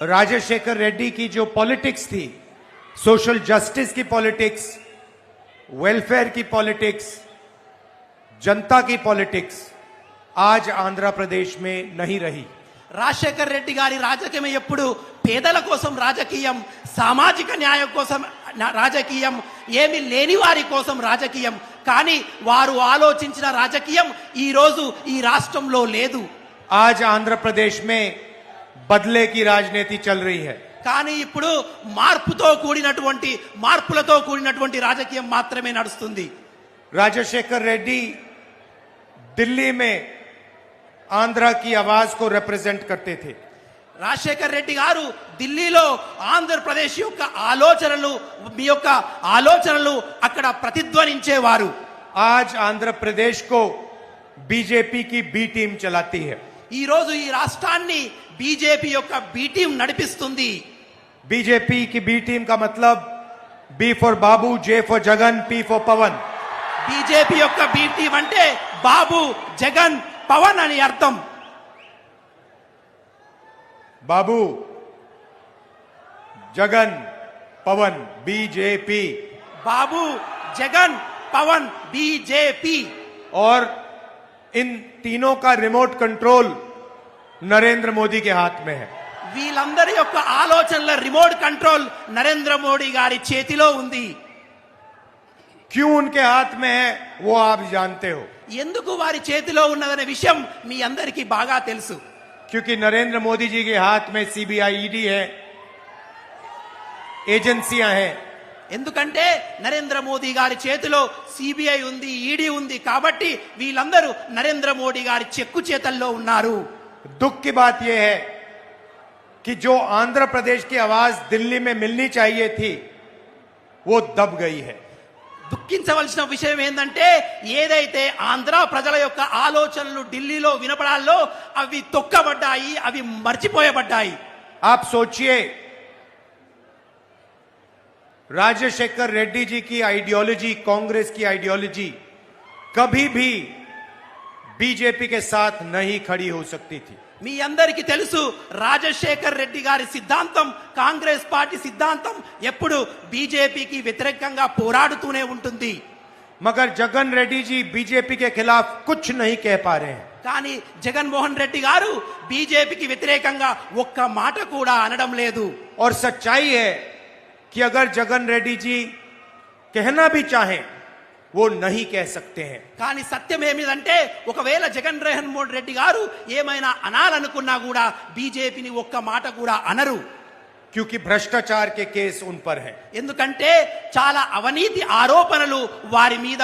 राजशेखर रेड्डी की जो पॉलिटिक्स थी सोशल जस्टिस की पॉलिटिक्स वेलफेयर की पॉलिटिक्स जनता की पॉलिटिक्स आज आंध्र प्रदेश में नहीं रही రాజశేఖర్ రెడ్డి గారి రాజకీయం ఎప్పుడు పేదల కోసం రాజకీయం సామాజిక న్యాయం కోసం నా- రాజకీయం ఏమి లేని వారి కోసం రాజకీయం కానీ వారు ఆలోచించిన రాజకీయం ఈ రోజు ఈ రాష్ట్రంలో లేదు आज आंध्र प्रदेश బద్లేకి రాజనీతి చల్ రీ హై. కానీ ఇప్పుడు మార్పుతో కూడినటువంటి మార్పులతో కూడినటువంటి రాజకీయం మాత్రమే నడుస్తుంది. రాజశేఖర్ రెడ్డి ఢిల్లీ మే ఆంధ్ర కి ఆవాజ్ కో రిప్రజెంట్ కర్తే థే. రాజశేఖర్ రెడ్డి గారు ఢిల్లీలో ఆంధ్రప్రదేశ్ యొక్క ఆలోచనలు మీ యొక్క ఆలోచనలు అక్కడ ప్రతిధ్వనించేవారు. ఆజ్ ఆంధ్రప్రదేశ్ కో బీజేపీకి బి టీం చలాతీ హై ఈరోజు ఈ రాష్ట్రాన్ని బీజేపీ యొక్క బీటీం నడిపిస్తుంది. బీజేపీకి బీటీం కా మతలబ్? B for Babu J for Jagan P for Pavan BJP యొక్క బీటీం అంటే బాబు జగన్ పవన్ అని అర్థం. బాబు జగన్ పవన్ బీజేపీ. బాబు జగన్ పవన్ బీజేపీ. और इन तीनों का रिमोट कंट्रोल नरेंद्र मोदी के हाथ में है వీళ్ళందరి యొక్క ఆలోచనల రిమోట్ కంట్రోల్ నరేంద్ర మోడీ గారి చేతిలో ఉంది क्यों उनके हाथ में है वो आप जानते हो ఎందుకు వారి చేతిలో ఉన్నదనే విషయం మీ అందరికీ బాగా తెలుసు क्योंकि नरेंद्र मोदी जी के हाथ में सीबीआई ईडी है एजेंसियां हैं ఎందుకంటే నరేంద్ర మోదీ గారి చేతిలో సిబిఐ ఉంది ఈడీ ఉంది కాబట్టి వీళ్ళందరూ నరేంద్ర మోడీ గారి చెక్కు చేతల్లో ఉన్నారు दुख की बात यह है कि जो आंध्र प्रदेश की आवाज दिल्ली में मिलनी चाहिए थी वो दब गई है దుఃఖించవలసిన విషయం ఏంటంటే ఏదైతే ఆంధ్ర ప్రజల యొక్క ఆలోచనలు ఢిల్లీలో వినపడాలో అవి తొక్కబడ్డాయి అవి మర్చిపోయబడ్డాయి आप सोचिए राजशेखर रेड्डी जी की आइडियोलॉजी कांग्रेस की आइडियोलॉजी कभी भी बीजेपी के साथ नहीं खड़ी हो सकती थी మీ అందరికీ తెలుసు రాజశేఖర్ రెడ్డి గారి సిద్ధాంతం కాంగ్రెస్ పార్టీ సిద్ధాంతం ఎప్పుడు బీజేపీకి వ్యతిరేకంగా పోరాడుతూనే ఉంటుంది मगर जगन रेड्डी जी बीजेपी के खिलाफ कुछ नहीं कह पा रहे हैं కానీ జగన్మోహన్ రెడ్డి గారు బీజేపీకి వ్యతిరేకంగా ఒక్క మాట కూడా అనడం లేదు और सच्चाई है कि अगर जगन रेड्डी जी कहना भी चाहें वो नहीं कह सकते हैं కానీ సత్యం ఏమిటంటే ఒకవేళ జగన్ మోహన్ రెడ్డి గారు ఏమైనా అనాలనుకున్నా కూడా బీజేపీని ఒక్క మాట కూడా అనరు क्योंकि भ्रष्टाचार के केस उन पर हैं ఎందుకంటే చాలా అవినీతి ఆరోపణలు వారి మీద